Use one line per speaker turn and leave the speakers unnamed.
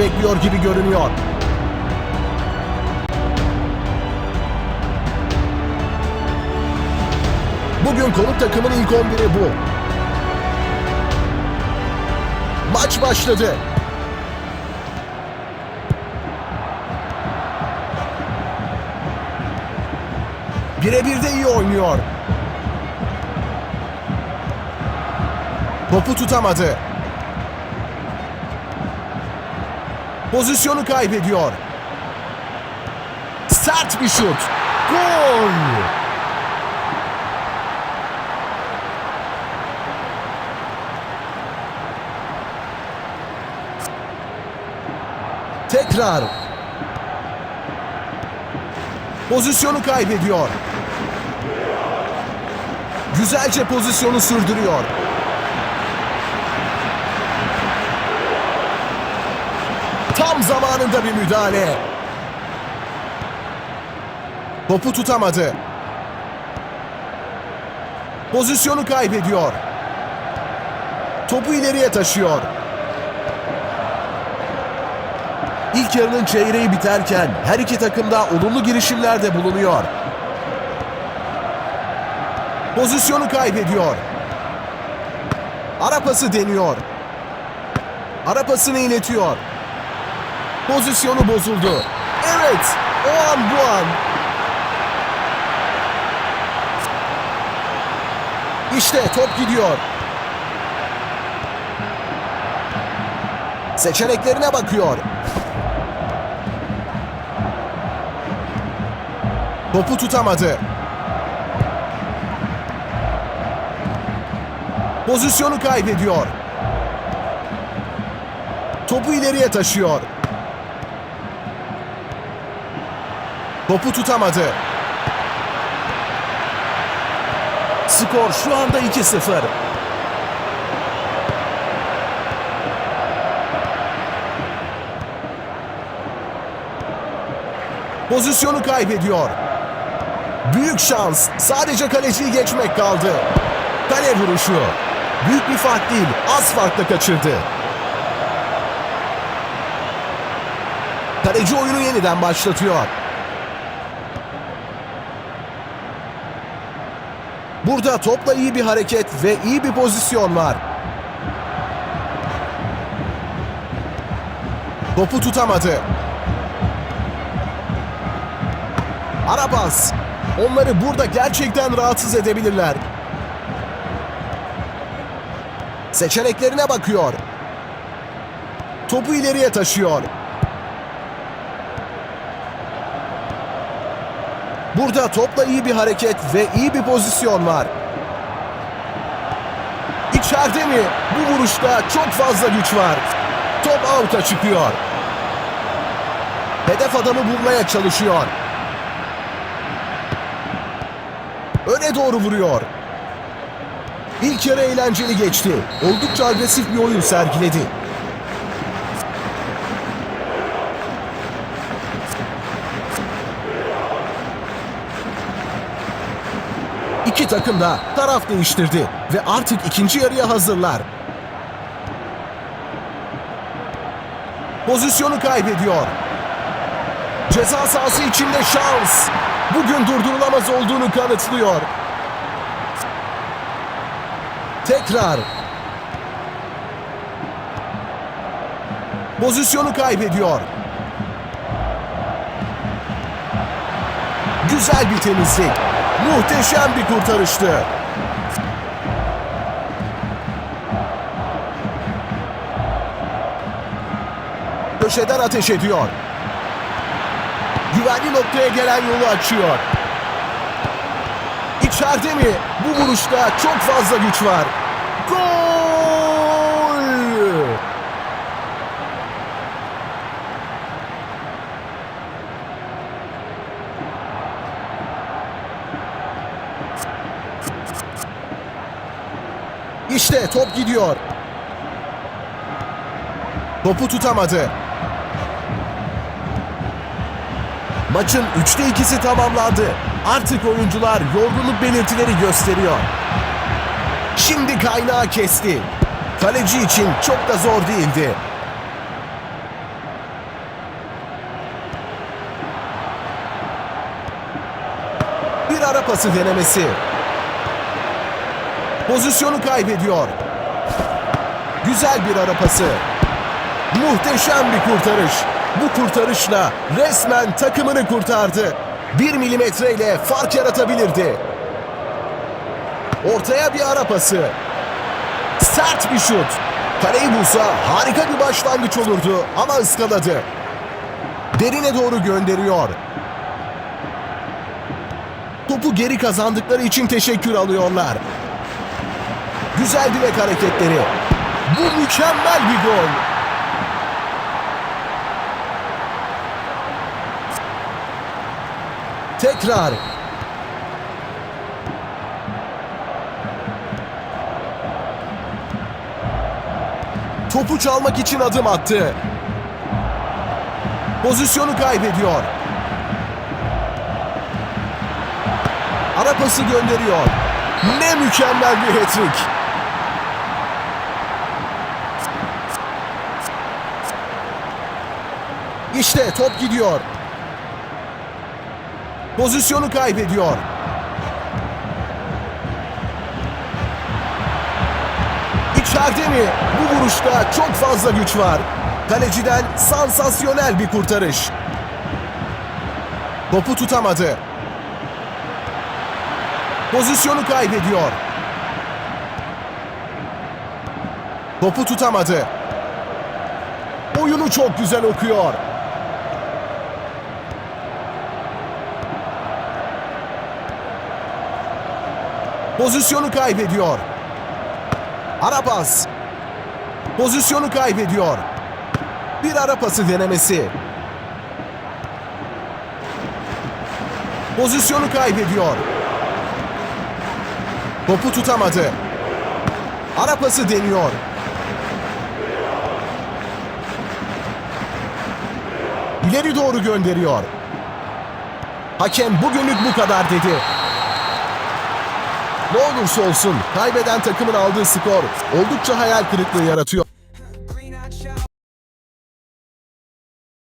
bekliyor gibi görünüyor. Bugün konuk takımın ilk 11'i bu. Maç başladı. Birebir de iyi oynuyor. Topu tutamadı. Pozisyonu kaybediyor. Sert bir şut. Gol! Tekrar. Pozisyonu kaybediyor. Güzelce pozisyonu sürdürüyor. Tam zamanında bir müdahale. Topu tutamadı. Pozisyonu kaybediyor. Topu ileriye taşıyor. İlk yarının çeyreği biterken her iki takım da olumlu girişimlerde bulunuyor. Pozisyonu kaybediyor. Ara pası deniyor. Ara pasını iletiyor. Pozisyonu bozuldu. Evet, o an bu an. İşte top gidiyor. Seçeneklerine bakıyor. Topu tutamadı. Pozisyonu kaybediyor. Topu ileriye taşıyor. Topu tutamadı. Skor şu anda 2-0. Pozisyonu kaybediyor. Büyük şans. Sadece kaleciyi geçmek kaldı. Kale vuruşu. Büyük bir fark değil. Az farkla kaçırdı. Kaleci oyunu yeniden başlatıyor. Burada topla iyi bir hareket ve iyi bir pozisyon var. Topu tutamadı. Arabas. Onları burada gerçekten rahatsız edebilirler. Seçeneklerine bakıyor. Topu ileriye taşıyor. Burada topla iyi bir hareket ve iyi bir pozisyon var. İçeride mi? Bu vuruşta çok fazla güç var. Top out'a çıkıyor. Hedef adamı bulmaya çalışıyor. Öne doğru vuruyor. İlk yarı eğlenceli geçti. Oldukça agresif bir oyun sergiledi. İki takım da taraf değiştirdi ve artık ikinci yarıya hazırlar. Pozisyonu kaybediyor. Ceza sahası içinde şans. Bugün durdurulamaz olduğunu kanıtlıyor. Tekrar. Pozisyonu kaybediyor. Güzel bir temizlik. Muhteşem bir kurtarıştı. Köşeden ateş ediyor. Güvenli noktaya gelen yolu açıyor. İçeride mi? Bu vuruşta çok fazla güç var. Gol! İşte top gidiyor. Topu tutamadı. Maçın 3'te 2'si tamamlandı. Artık oyuncular yorgunluk belirtileri gösteriyor. Şimdi kaynağı kesti. Kaleci için çok da zor değildi. Bir ara pası denemesi. Pozisyonu kaybediyor. Güzel bir ara pası. Muhteşem bir kurtarış. Bu kurtarışla resmen takımını kurtardı. Bir milimetreyle fark yaratabilirdi. Ortaya bir ara pası. Sert bir şut. Kaleyi bulsa harika bir başlangıç olurdu ama ıskaladı. Derine doğru gönderiyor. Topu geri kazandıkları için teşekkür alıyorlar. Güzel bilek hareketleri. Bu mükemmel bir gol. Tekrar. Topu çalmak için adım attı. Pozisyonu kaybediyor. Ara pası gönderiyor. Ne mükemmel bir hat-trick. İşte top gidiyor. Pozisyonu kaybediyor. İçeride mi? Bu vuruşta çok fazla güç var. Kaleciden sansasyonel bir kurtarış. Topu tutamadı. Pozisyonu kaybediyor. Topu tutamadı. Oyunu çok güzel okuyor. Pozisyonu kaybediyor. Ara pas. Pozisyonu kaybediyor. Bir ara pası denemesi. Pozisyonu kaybediyor. Topu tutamadı. Ara pası deniyor. İleri doğru gönderiyor. Hakem bugünlük bu kadar dedi. Ne olursa olsun kaybeden takımın aldığı skor oldukça hayal kırıklığı yaratıyor.